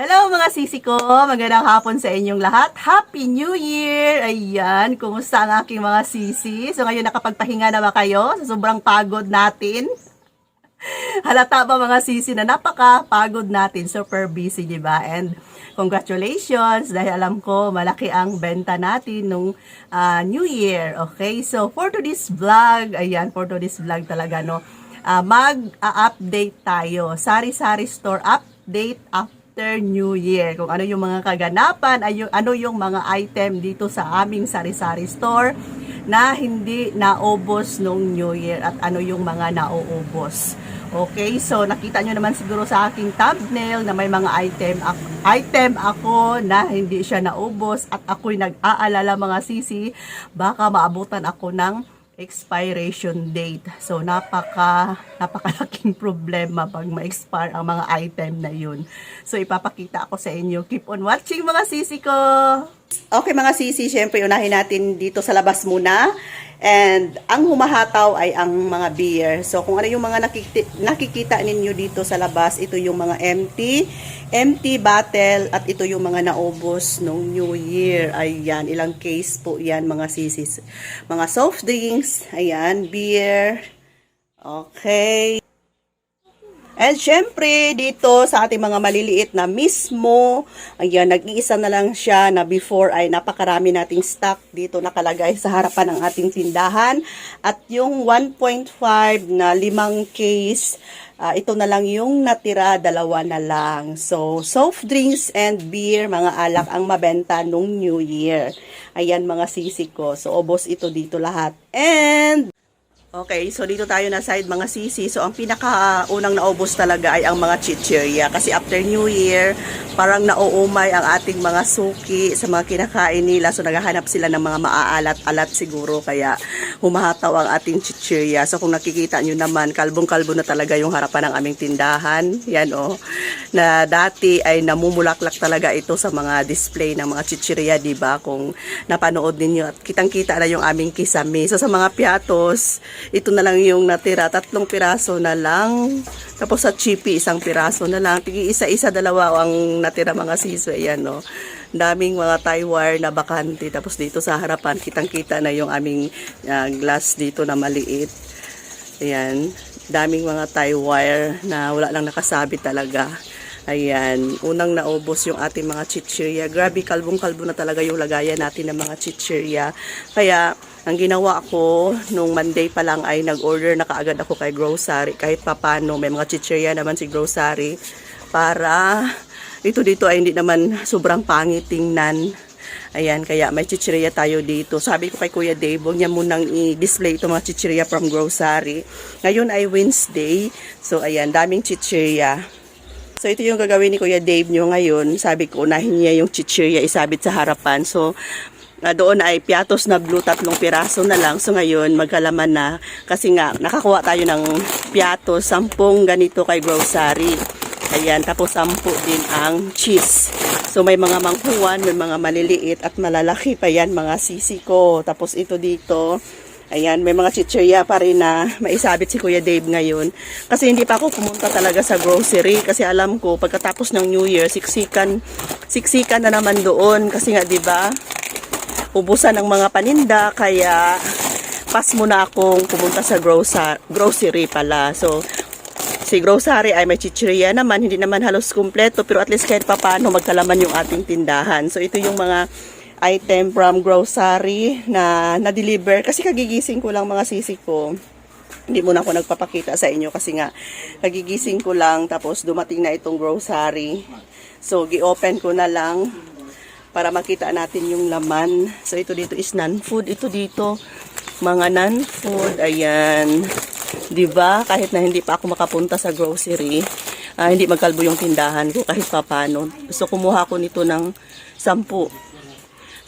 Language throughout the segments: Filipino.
Hello mga sisi ko! Magandang hapon sa inyong lahat. Happy New Year! Ayan, kumusta ang aking mga sisi? So ngayon nakapagpahinga na ba kayo sa sobrang pagod natin? Halata ba mga sisi na napaka-pagod natin, super busy, di ba? And congratulations dahil alam ko malaki ang benta natin nung ah, New Year. Okay, so for today's vlog, ayan, for today's vlog talaga, no? ah, mag-update tayo. Sari-sari store update after New Year. Kung ano yung mga kaganapan, ay yung, ano yung mga item dito sa aming sari-sari store na hindi naubos nung New Year at ano yung mga nauubos. Okay, so nakita nyo naman siguro sa aking thumbnail na may mga item ako, item ako na hindi siya naubos at ako'y nag-aalala mga sisi, baka maabutan ako ng expiration date. So, napaka, napakalaking problema pag ma-expire ang mga item na yun. So, ipapakita ako sa inyo. Keep on watching mga sisi ko! Okay mga sisi, syempre unahin natin dito sa labas muna. And ang humahataw ay ang mga beer. So kung ano yung mga nakikita, nakikita ninyo dito sa labas, ito yung mga empty, empty bottle at ito yung mga naubos nung New Year. Ayan, ilang case po yan mga sisis. Mga soft drinks, ayan, beer. Okay. And syempre, dito sa ating mga maliliit na mismo, ayan, nag-iisa na lang siya na before ay napakarami nating stock dito nakalagay sa harapan ng ating tindahan. At yung 1.5 na limang case, ah, ito na lang yung natira, dalawa na lang. So, soft drinks and beer, mga alak ang mabenta nung New Year. Ayan mga sisi ko. So, obos ito dito lahat. And, Okay, so dito tayo na side mga sisi. So ang pinakaunang naubos talaga ay ang mga chichirya. Kasi after New Year, parang nauumay ang ating mga suki sa mga kinakain nila. So naghahanap sila ng mga maaalat-alat siguro. Kaya humahataw ang ating chichirya. So kung nakikita nyo naman, kalbong-kalbo na talaga yung harapan ng aming tindahan. Yan oh. Na dati ay namumulaklak talaga ito sa mga display ng mga chichirya, di ba? Kung napanood ninyo at kitang-kita na yung aming kisame. So sa mga piatos, ito na lang yung natira, tatlong piraso na lang. Tapos sa chippy, isang piraso na lang. Tigi isa-isa, dalawa ang natira mga siso. Ayan, no. Daming mga tie wire na bakante. Tapos dito sa harapan, kitang-kita na yung aming ah, glass dito na maliit. Ayan. Daming mga tie wire na wala lang nakasabit talaga. Ayan, unang naubos yung ating mga chichirya. Grabe, kalbong-kalbo na talaga yung lagayan natin ng mga chichirya. Kaya, ang ginawa ko, nung Monday pa lang ay nag-order na kaagad ako kay grocery. Kahit papano, may mga chichirya naman si grocery. Para, ito dito ay hindi naman sobrang pangit tingnan. Ayan, kaya may chichirya tayo dito. Sabi ko kay Kuya Dave, huwag niya munang i-display itong mga chichirya from grocery. Ngayon ay Wednesday. So, ayan, daming chichirya. So, ito yung gagawin ni Kuya Dave nyo ngayon. Sabi ko, unahin niya yung chichirya isabit sa harapan. So, na doon ay piatos na blue, tatlong piraso na lang. So, ngayon, magkalaman na. Kasi nga, nakakuha tayo ng piatos, sampung ganito kay grocery. Ayan, tapos sampu din ang cheese. So, may mga manghuwan, may mga maliliit at malalaki pa yan, mga sisi ko. Tapos, ito dito, Ayan, may mga chichirya pa rin na maisabit si Kuya Dave ngayon. Kasi hindi pa ako pumunta talaga sa grocery kasi alam ko pagkatapos ng New Year, siksikan, siksikan na naman doon kasi nga 'di ba? Ubusan ng mga paninda kaya pas muna akong pumunta sa grocery, pala. So si grocery ay may chichirya naman, hindi naman halos kumpleto pero at least kahit papaano magkalaman yung ating tindahan. So ito yung mga item from grocery na na-deliver kasi kagigising ko lang mga sisi ko. Hindi muna ako nagpapakita sa inyo kasi nga kagigising ko lang tapos dumating na itong grocery. So gi-open ko na lang para makita natin yung laman. So ito dito is non-food. Ito dito mga non-food. Ayan. ba? Kahit na hindi pa ako makapunta sa grocery, ah, hindi magkalbo yung tindahan ko kahit papano. So kumuha ko nito ng 10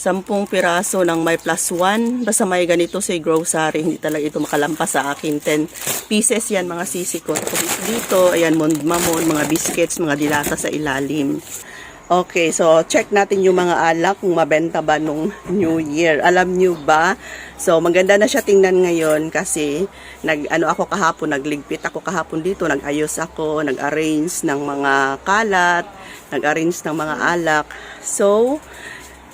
sampung piraso ng may plus 1. Basta may ganito sa grocery, hindi talaga ito makalampas sa akin. 10 pieces yan mga sisi ko. Tapos ito dito, ayan, mon- mamon, mga biscuits, mga dilata sa ilalim. Okay, so check natin yung mga alak kung mabenta ba nung New Year. Alam nyo ba? So maganda na siya tingnan ngayon kasi nag ano ako kahapon, nagligpit ako kahapon dito, nag-ayos ako, nag-arrange ng mga kalat. nag-arrange ng mga alak. So,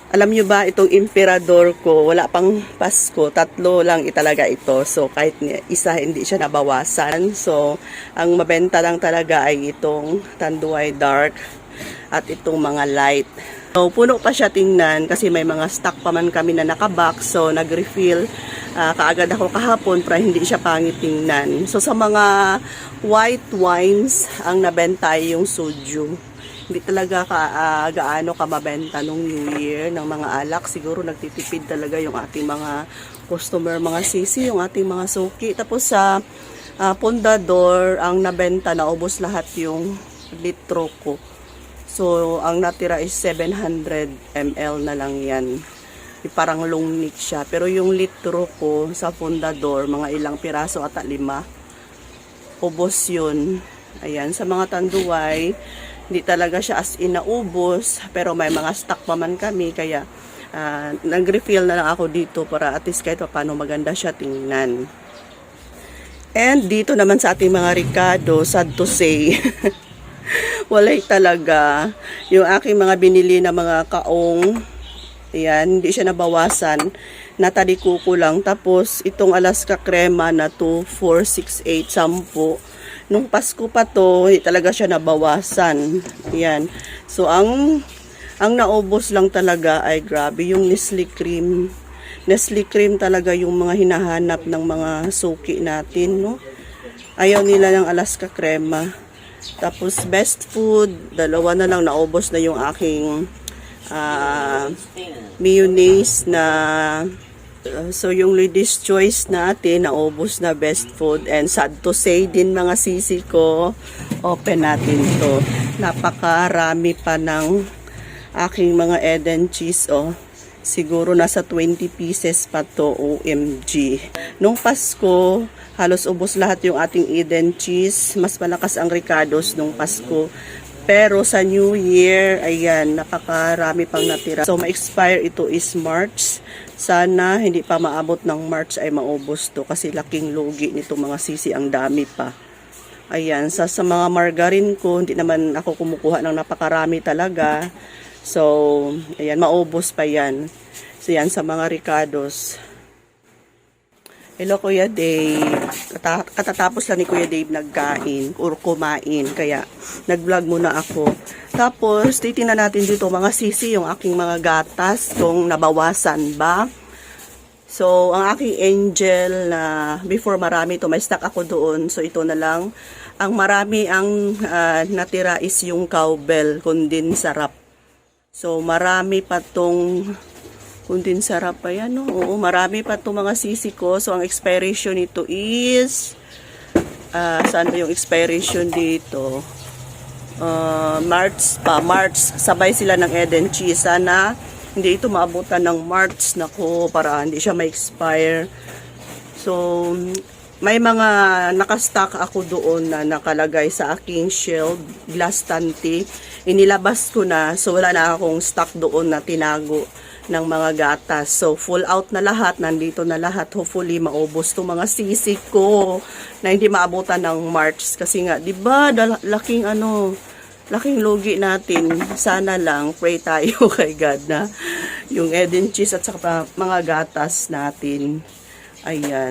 alam nyo ba, itong emperador ko, wala pang Pasko, tatlo lang italaga ito. So, kahit isa, hindi siya nabawasan. So, ang mabenta lang talaga ay itong Tanduay Dark at itong mga light. So, puno pa siya tingnan kasi may mga stock pa man kami na nakabox. So, nag-refill ah, kaagad ako kahapon para hindi siya pangit tingnan. So, sa mga white wines, ang nabenta ay yung soju. Hindi talaga ka, ah, gaano ka mabenta nung New Year ng mga alak. Siguro nagtitipid talaga yung ating mga customer, mga sisi, yung ating mga suki. Tapos sa ah, Pondador, ang nabenta, naubos lahat yung litro ko. So, ang natira is 700 ml na lang yan. Parang long neck siya. Pero yung litro ko sa Fundador, mga ilang piraso at lima. Ubos yun. Ayan, sa mga tanduay, hindi talaga siya as in naubos. Pero may mga stock pa man kami. Kaya, ah, nag-refill na lang ako dito para at least kahit paano maganda siya tingnan. And dito naman sa ating mga Ricardo, sad to say, walay talaga. Yung aking mga binili na mga kaong, yan, hindi siya nabawasan. Nataliko ko lang. Tapos, itong Alaska Crema na 2468 sampo. Nung Pasko pa to, hindi talaga siya nabawasan. Yan. So, ang ang naubos lang talaga ay grabe yung Nestle cream. Nestle cream talaga yung mga hinahanap ng mga suki natin, no? Ayaw nila ng Alaska Crema. Tapos best food, dalawa na lang naubos na yung aking ah, mayonnaise na so yung ladies choice natin naubos na best food. And sad to say din mga sisi ko open natin to. Napakarami pa ng aking mga Eden cheese oh. Siguro nasa 20 pieces pa to OMG nung Pasko halos ubos lahat yung ating Eden cheese. Mas malakas ang Ricardo's nung Pasko pero sa New Year, ayan, napakarami pang natira. So, ma-expire ito is March. Sana hindi pa maabot ng March ay maubos to kasi laking lugi nito mga sisi, ang dami pa. Ayan, sa, sa mga margarine ko, hindi naman ako kumukuha ng napakarami talaga. So, ayan, maubos pa yan. So, yan, sa mga Ricardos. Hello Kuya Dave. Kata- katatapos lang ni Kuya Dave nagkain or kumain. Kaya nag-vlog muna ako. Tapos titingnan natin dito mga sisi yung aking mga gatas kung nabawasan ba. So ang aking angel na before marami to may stock ako doon. So ito na lang. Ang marami ang ah, natira is yung cowbell kundin sarap. So marami pa tong kundin sarap pa yan, no? Oo, marami pa itong mga sisi ko. So, ang expiration nito is, ah saan ba yung expiration dito? Ah, March pa, March. Sabay sila ng Eden Cheese. Sana hindi ito maabutan ng March na ko para hindi siya ma-expire. So, may mga nakastock ako doon na nakalagay sa aking shelf, glass tanti. Inilabas ko na, so wala na akong stock doon na tinago ng mga gatas. So, full out na lahat. Nandito na lahat. Hopefully, maubos to mga sisig ko na hindi maabutan ng March. Kasi nga, di ba, laking ano, laking lugi natin. Sana lang, pray tayo kay God na yung Eden cheese at saka mga gatas natin. Ayan.